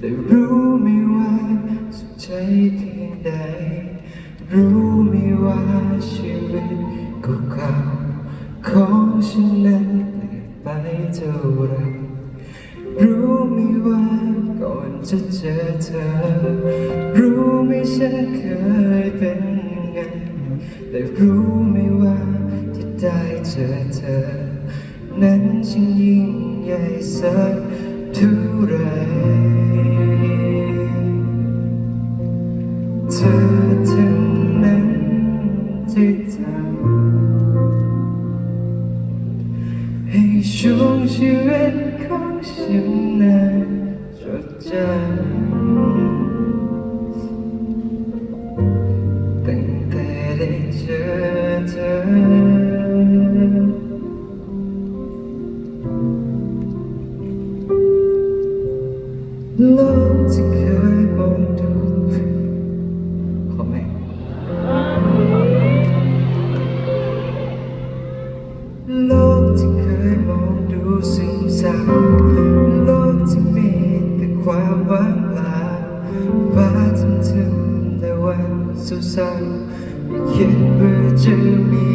แต่รู้ไม่ว่าสุขใจที่งใด รู้ไม่ว่าชีวิตก็เก่าของฉันนั้นไปเท่าไรรู้ไม่ว่าก่อนจะเจอเธอ รู้ไม่ฉันเคยเป็นไงแต่รู้ไม่ว่าที่ได้เจอเธอ นั้นฉันยิ่งใหญ่สักเท่าไร เศร้าๆไม่คิดว่าจะมี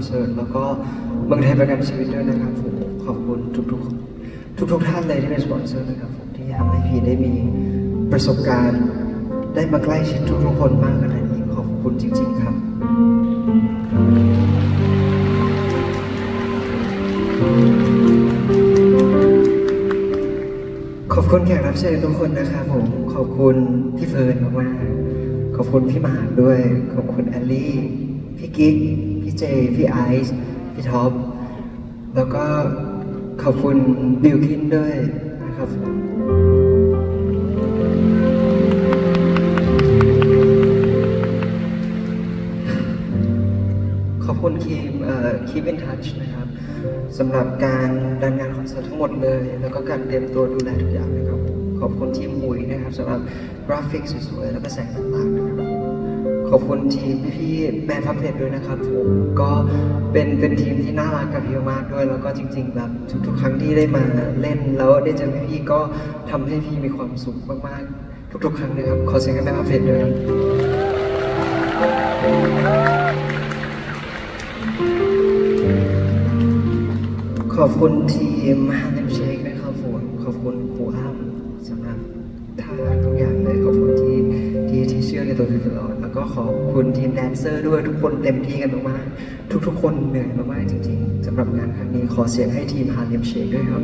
อนเสิร์ตแล้วก็เมืองไทยประกันชีวิตด้วยนะครับผมขอบคุณทุกๆทุกๆท่านเลยที่เป็นสปอนเซอร์นะครับผมที่ทำให้พี่ได้มีประสบการณ์ได้มาใกล้ชิดทุกๆคนมากขนาดนี้ขอบคุณจริง ๆ ครับขอบคุณแขกรับเชิญทุกคนนะครับผมขอบคุณพี่เฟิร์นมากๆขอบคุณพี่หมากด้วย ขอบคุณแอลลี่ พี่กิ๊ก พี่เจ พี่ไอซ์พี่ท็อป แล้วก็ขอบคุณบิลกินด้วยนะครับขอบคุณทีมเอ่อ Keep in Touch นะครับสำหรับการดันงานคอนเสิร์ตทั้งหมดเลย แล้วก็การเตรียมตัวดูแลทุกอย่างนะครับ ขอบคุณทีมมุยนะครับสำหรับกราฟิกสวยๆแล้วก็แสงต่างๆนะครับ ขอบคุณทีมพี่ๆแบรนด์พับเพจด้วยนะครับผมก็เป็นเป็นทีมที่น่ารักกับพี่มากด้วย แล้วก็จริง ๆ แบบทุกๆ ครั้งที่ได้มาเล่นแล้วได้เจอพี่ๆก็ทำให้พี่มีความสุขมากๆ ทุกๆ ครั้งนะครับ ขอเสียงกันแบรนด์พับเพจด้วยครับขอบคุณทีม ที่ที่เชื่อในตัวพี่ตลอด แล้วก็ขอบคุณทีมแดนเซอร์ด้วยทุกคนเต็มที่กันมากๆทุกๆ คนเหนื่อยมากๆจริงๆสำหรับงานครั้งนี้ขอเสียงให้ทีมฮาร์ m เชคด้วยครับ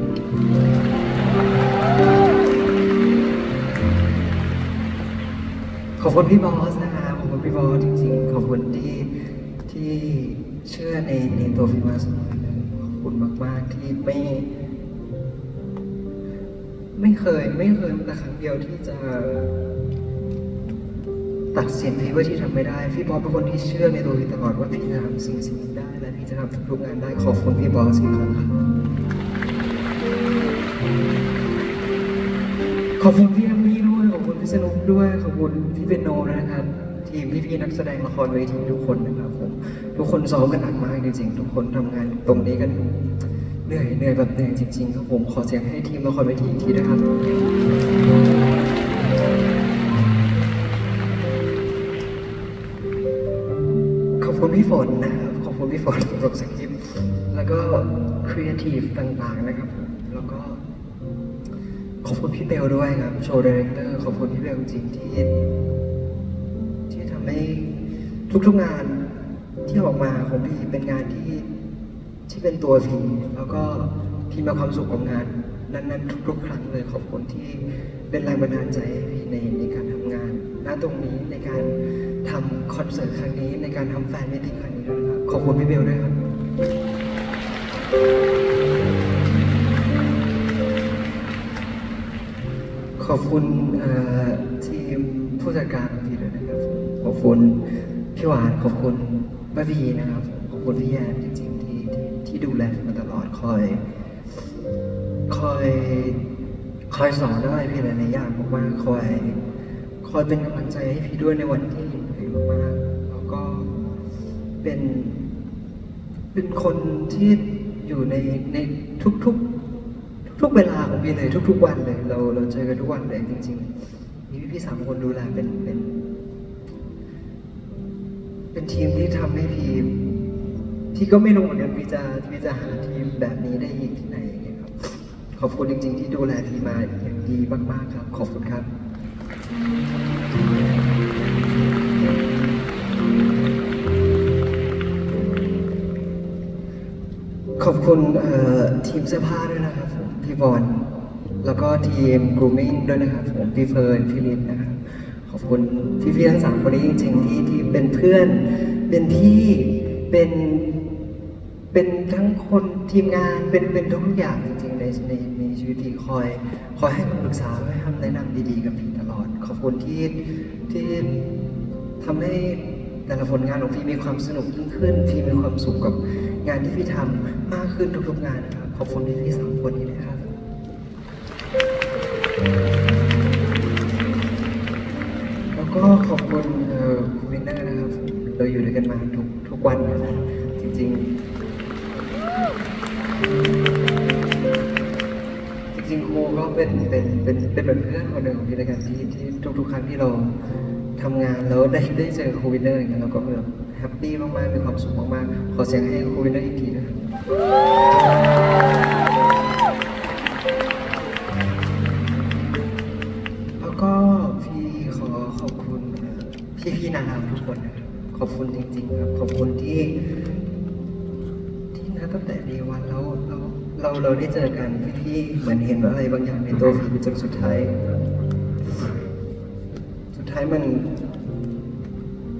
ขอบคุณพี่บอสนะครับขอบคุณพี่บอสจริงๆ ขอบคุณที่ที่เชื่อในในตัวพี่มาเสมอยขอบคุณมากๆที่ไม่ไม่เคยไม่เคยแต่ครั้งเดียวที่จะ ตัดสินพี่ว่าที่ทำไม่ได้ พี่บอสเป็นคนที่เชื่อในตัวพี่ตลอดว่าพี่จะทำสิ่งสิ่งนี้ได้และพี่จะทำทุกงานได้ขอบคุณพี่บอสอีกครั้งครับขอบคุณพี่แอมมี่ด้วยขอบคุณพี่สนุกด้วยขอบคุณพี่เปนโนนะครับ ทีมพี่ๆนักแสดงละครเวทีทุกคนนะครับผมทุกคนซ้อมกันหนักมากจริงๆทุกคนทำงานตรงนี้กันเหนื่อยเหนื่อยแบบเหนื่อยจริงๆครับผมขอเสียงให้ทีมละครเวทีอีกทีนะครับ พี่ฝนนะครับขอบคุณพี่ฝนสำหรับสคริปแล้วก็ครีเอทีฟต่างๆนะครับผมแล้วก็ขอบคุณพี่เบลด้วยครับโชว์ดีเรคเตอร์ขอบคุณพี่เบลจริงที่ ที่ทำให้ทุกๆงานที่ออกมาของพี่เป็นงานที่ที่เป็นตัวพี่แล้วก็พี่มีความสุขกับงานนั้นๆทุกๆครั้งเลยขอบคุณที่เป็นแรงบันดาลใจให้พี่ในในการทำงานณตรงนี้ในการ ทำคอนเสิร์ตครั้งนี้ในการทำแฟนมิตติ้งครั้งนี้ด้วยนะครับขอบคุณพี่เบลด้วยครับขอบคุณทีมผู้จัดการพี่ด้วยนะครับ ขอบคุณพี่หวานขอบคุณป้าบีนะครับ ขอบคุณพี่แยมจริงๆที่ที่ที่ดูแลมาตลอดคอยคอยคอยสอนอะไรพี่หลายๆอย่างมากๆคอย คอยเป็นกำลังใจให้พี่ด้วยในวันที่ มากๆแล้วก็เป็นเป็นคนที่อยู่ในในทุกๆ ทุกเวลาของพี่เลยทุก ๆ วันเลย เราเราเจอกันทุกวันเลยจริง ๆ มีพี่ๆสามคนดูแลเป็นเป็นเป็นทีมที่ทำให้พี่พี่ก็ไม่รู้เหมือนกันพี่จะพี่จะหาทีมแบบนี้ได้อีกที่ไหนอย่างเงี้ยครับ ขอบคุณจริง ๆ ที่ดูแลพี่มาอย่างดีมาก ๆ ครับ ขอบคุณครับ ขอบคุณทีมเสื้อผ้าด้วยนะครับผมพี่บอลแล้วก็ทีม grooming ด้วยนะครับผมพี่เฟิร์นพี่ลินนะครับขอบคุณพี่ๆทั้งสามคนนี้จริงๆที่ที่เป็นเพื่อน เป็นพี่เป็นเป็นทั้งคนทีมงานเป็นเป็นทุกๆอย่างจริงๆในในในชีวิตพี่คอยคอยให้คำปรึกษาให้คำแนะนำดีๆกับพี่ตลอด ขอบคุณที่ที่ทำให้แต่ละผลงานของพี่มีความสนุกยิ่งขึ้นพี่มีความสุขกับ งานที่พี่ทำมากขึ้นทุกๆงานนะครับ ขอบคุณพี่ๆสามคนนี้นะครับแล้วก็ขอบคุณเอ่อคุณวินเนอร์นะครับ เราอยู่ด้วยกันมาทุกทุกวันนะจริงๆ จริงๆครูก็เป็นเป็นเป็นเป็นเหมือนเพื่อนคนหนึ่งของพี่ในการที่ที่ทุกๆครั้งที่เราทำงานแล้วได้ได้เจอครูวินเนอร์อย่างเงี้ยเราก็แบบ แฮปปี้มากๆมีความสุขมากๆ ขอเสียงให้ครูวินเนอร์อีกทีนะครับแล้วก็พี่ขอขอบคุณพี่พี่ๆนางงามทุกคนนะครับขอบคุณจริงๆครับ ขอบคุณที่ ที่นะตั้งแต่เดีวันแล้วเราเราเราได้เจอกันพี่ๆเหมือนเห็นอะไรบางอย่างในตัวพี่จนสุดท้าย สุดท้ายมัน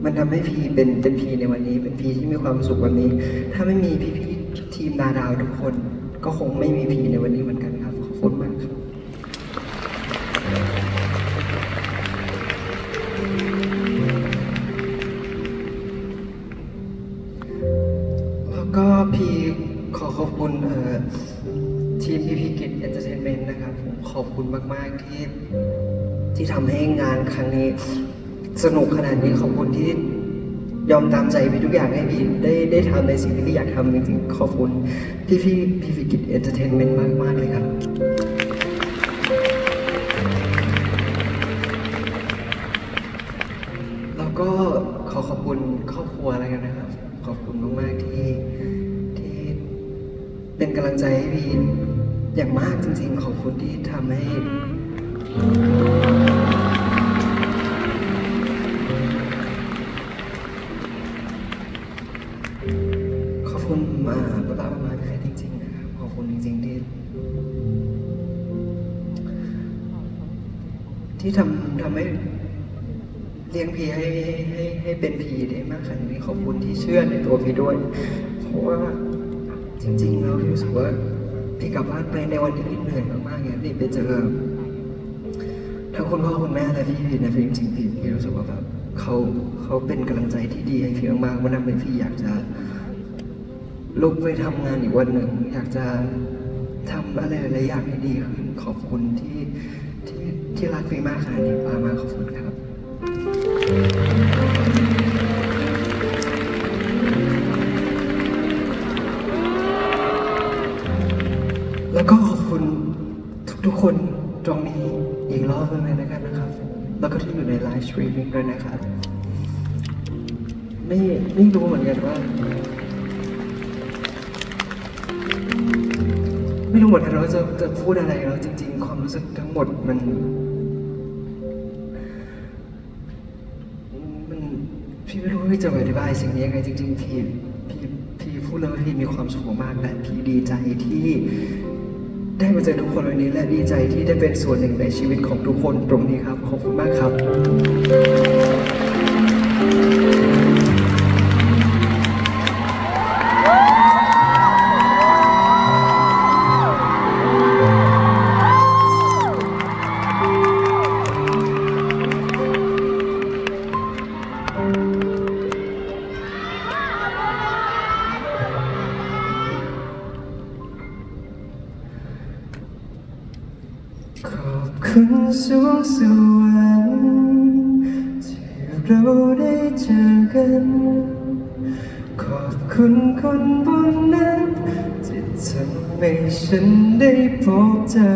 มันทำให้พีเป็นเป็นพีในวันนี้ เป็นพีที่มีความสุขวันนี้ ถ้าไม่มีพี่ๆทีมนาดาวทุกคน ก็คงไม่มีพีในวันนี้เหมือนกันครับ ขอบคุณมากครับแล้วก็พีขอขอบคุณเอ่อทีมพีพีกิจเอนเตอร์เทนเมนต์นะครับ ผมขอบคุณมาก ๆ ที่ที่ทำให้งานครั้งนี้ สนุกขนาดนี้ขอบคุณที่ยอมตามใจพี่ทุกอย่างให้พี่ได้ได้ทำในสิ่งที่พี่อยากทำจริงๆขอบคุณพี่พี่พีพีกิจเอนเตอร์เทนเมนต์มากๆเลยครับ แล้วก็ขอขอบคุณครอบครัวอะไรกันนะครับ ขอบคุณมากๆที่ที่เป็นกำลังใจให้พี่อย่างมากจริงๆ ขอบคุณที่ทำให้ ที่ที่ทำทำให้เลี้ยงพีให้ให้ให้เป็นพีได้มากขนาดนี้ขอบคุณที่เชื่อในตัวพีด้วย เพราะว่าจริงๆเราพี่รู้สึกว่าพี่กลับบ้านไปในวันที่พี่เหนื่อยมากๆเนี่ยพี่ไปเจอทั้งคุณพ่อคุณแม่และพี่พีนะพี่จริงๆพี่พี่รู้สึกว่าแบบเขาเขาเป็นกำลังใจที่ดีให้พี่มากๆวันนั้นเลยพี่อยากจะลุกไปทำงานอีกวันหนึ่งอยากจะ ทำอะไรหลายอย่างให้ดีขึ้นขอบคุณที่ที่ที่รักพี่มากขนาดนี้ปามากขอบคุณครับแล้วก็ขอบคุณทุกๆคนตรงนี้อีกรอบหนึงเลยนะครับนะครับ แล้วก็ที่อยู่ในไลฟ์สตรีมมิ่งด้วยนะครับ ไม่ไม่รู้เหมือนกันว่า ม่รู้เหมือนกันว่าจะจะพูดอะไรแล้วจริง ๆ ความรู้สึกทั้งหมดมัน มันพี่ไม่รู้ว่าพี่จะอธิบายสิ่งนี้ยังไงจริง ๆ พี่พี่พี่พูดแล้วว่าพี่มีความสุขมากและพี่ดีใจที่ได้มาเจอทุกคนวันนี้และดีใจที่ได้เป็นส่วนหนึ่งในชีวิตของทุกคนตรงนี้ครับ ขอบคุณมากครับ กัน ขอบคุณคนบนนั้นที่ทำให้ฉันได้พบเจอ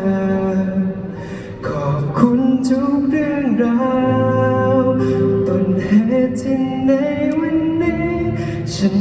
ขอบคุณทุกเรื่องราวต้นเหตุที่ในวันนี้ ฉัน